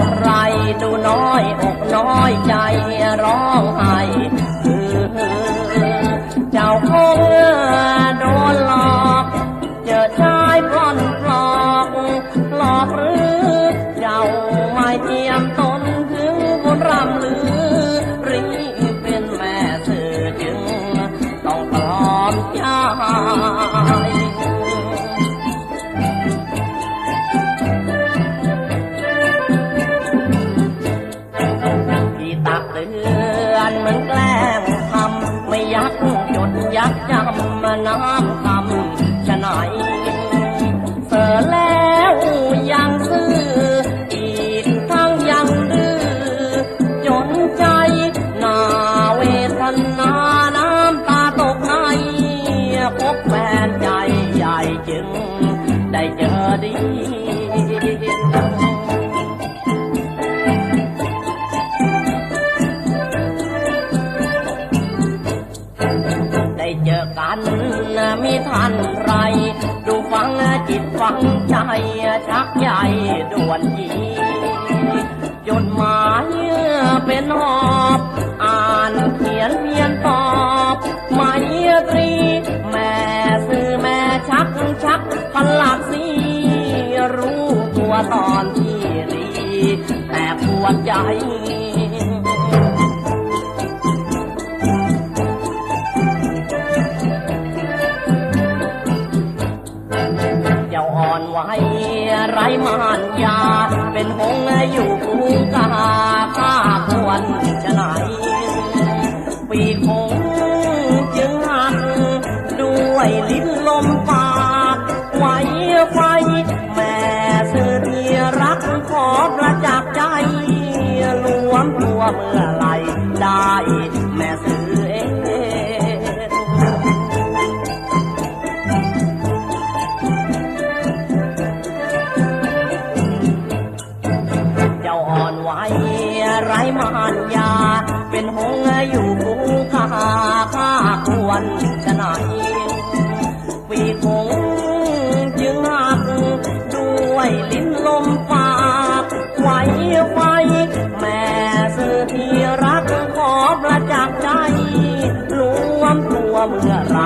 อะไรดูน้อยอกน้อยใจร้องไห้เจ้าคงโดนหลอกเจอชายปล้อนปลอกหลอกหรือเจ้าไม่เทียมตนถึงบุญรำลือรีเป็นแม่สื่อจึงต้องปลอมใจ มือนแกล้งทำไม่ยักจดยักจำมาน้ำคำชะไหนเสือแล้วยังซื่ออีกทั้งยังดื้อจนใจนาเวทนาน้ำตาตกในพบแฟนใจใหญ่จึง ได้เจอดี มีท่านไรดูฟังจิตฟังใจชักใหญ่ด่วนจีจดหมายเป็นหอบอ่านเขียนเพียนตอบไมตรี แม่ซื้อแม่ชักชักพลักสีรู้ตัวตอนที่รีแต่ปวดใจ ไหวไรมานยา เป็นหงอยู่ภูกาข้าควรจะไหน ปีกหงจึงหักด้วยลิ้นลมปากไหวไฟแม่เสือที่รักขอประจักษ์ใจรวมตัวเมื่อ ไหวไรมันยา เป็นหงอยู่กุงข้าข้าควรจะไหนปีคงจึงหักด้วยลิ้นลมปากไหวไหวแม่สื่อที่รักขอประจักษ์ใจรวมตัวเมื่อไร